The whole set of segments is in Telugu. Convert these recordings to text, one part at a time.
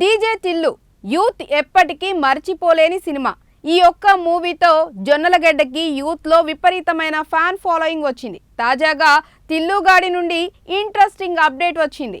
డీజే తిల్లు యూత్ ఎప్పటికీ మర్చిపోలేని సినిమా. ఈ ఒక్క మూవీతో జొన్నలగడ్డకి యూత్లో విపరీతమైన ఫ్యాన్ ఫాలోయింగ్ వచ్చింది. తాజాగా తిల్లుగాడి నుండి ఇంట్రెస్టింగ్ అప్డేట్ వచ్చింది.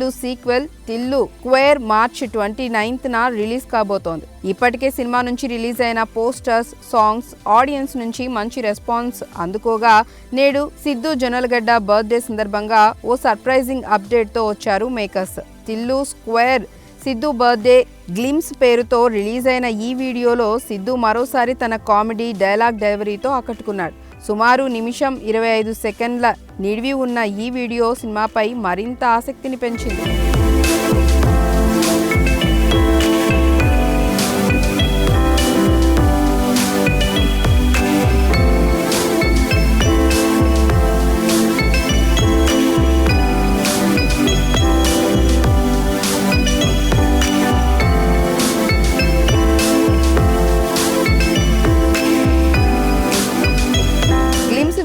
Tillu sequel Tillu square March twenty నైన్త్న release కాబోతోంది. ఇప్పటికే సినిమా నుంచి రిలీజ్ అయిన పోస్టర్స్ సాంగ్స్ ఆడియన్స్ నుంచి మంచి రెస్పాన్స్ అందుకోగా నేడు సిద్ధు జొన్నలగడ్డ బర్త్డే సందర్భంగా ఓ సర్ప్రైజింగ్ అప్డేట్తో వచ్చారు makers. Tillu square Siddhu birthday glimpse పేరుతో రిలీజ్ అయిన ఈ వీడియోలో సిద్ధు మరోసారి తన కామెడీ డైలాగ్ డెలివరీతో ఆకట్టుకున్నాడు. సుమారు నిమిషం ఇరవై ఐదు సెకండ్ల నిడివి ఉన్న ఈ వీడియో సినిమాపై మరింత ఆసక్తిని పెంచింది.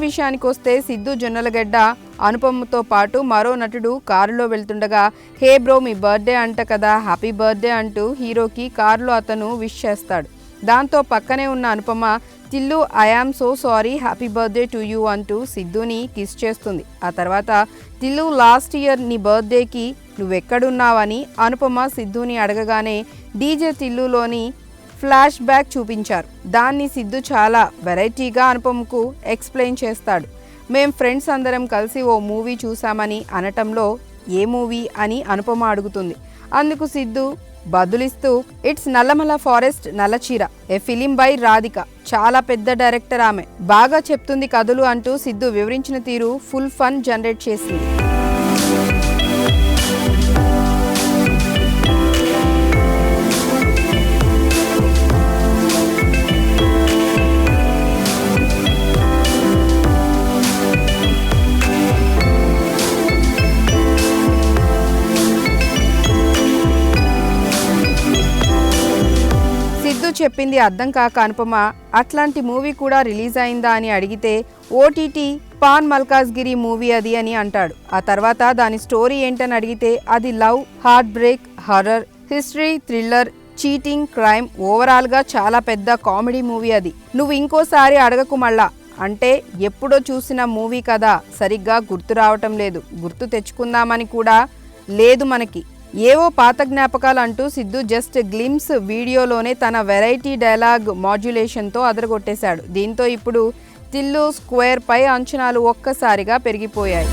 విషయానికొస్తే విషయానికి వస్తే సిద్ధు జొన్నలగడ్డ అనుపమతో పాటు మరో నటుడు కారులో వెళ్తుండగా హే బ్రో మీ బర్త్డే అంట కదా హ్యాపీ బర్త్డే అంటూ హీరోకి కారులో అతను విష్ చేస్తాడు. దాంతో పక్కనే ఉన్న Anupama Tillu I so sorry happy birthday to you అంటూ సిద్ధుని కిస్ చేస్తుంది. ఆ తర్వాత తిల్లు లాస్ట్ ఇయర్ నీ బర్త్డేకి నువ్వెక్కడున్నావని అనుపమ సిద్ధుని అడగగానే డీజే తిల్లులోని ఫ్లాష్ బ్యాక్ చూపించారు. దాన్ని సిద్ధు చాలా వెరైటీగా అనుపమకు ఎక్స్ప్లెయిన్ చేస్తాడు. మేం ఫ్రెండ్స్ అందరం కలిసి ఓ మూవీ చూసామని అనటంలో ఏ మూవీ అని అనుపమ అడుగుతుంది. అందుకు Siddhu బదులిస్తూ it's Nallamala forest Nallacheera a film by Radhika చాలా పెద్ద డైరెక్టర్ ఆమె బాగా చెప్తుంది కథలు అంటూ సిద్ధు వివరించిన తీరు ఫుల్ ఫన్ జనరేట్ చేసింది. చెప్పింది అర్థం కాక అనుపమ అట్లాంటి మూవీ కూడా రిలీజ్ అయిందా? అని అడిగితే ఓటీటీ పాన్ మల్కాజ్గిరి మూవీ అది అని అంటాడు. ఆ తర్వాత దాని స్టోరీ ఏంటని అడిగితే అది love heart break horror history thriller cheating crime ఓవరాల్గా చాలా పెద్ద కామెడీ మూవీ అది. నువ్వు ఇంకోసారి అడగకు మళ్ళా. అంటే ఎప్పుడో చూసిన మూవీ కదా సరిగ్గా గుర్తు రావటం లేదు. గుర్తు తెచ్చుకుందామని కూడా లేదు మనకి. ఏవో పాత జ్ఞాపకాలు అంటూ సిద్ధు జస్ట్ గ్లిమ్స్ వీడియోలోనే తన వెరైటీ డైలాగ్ మాడ్యులేషన్తో అదరగొట్టేశాడు. దీంతో ఇప్పుడు తిల్లు స్క్వేర్ పై అంచనాలు ఒక్కసారిగా పెరిగిపోయాయి.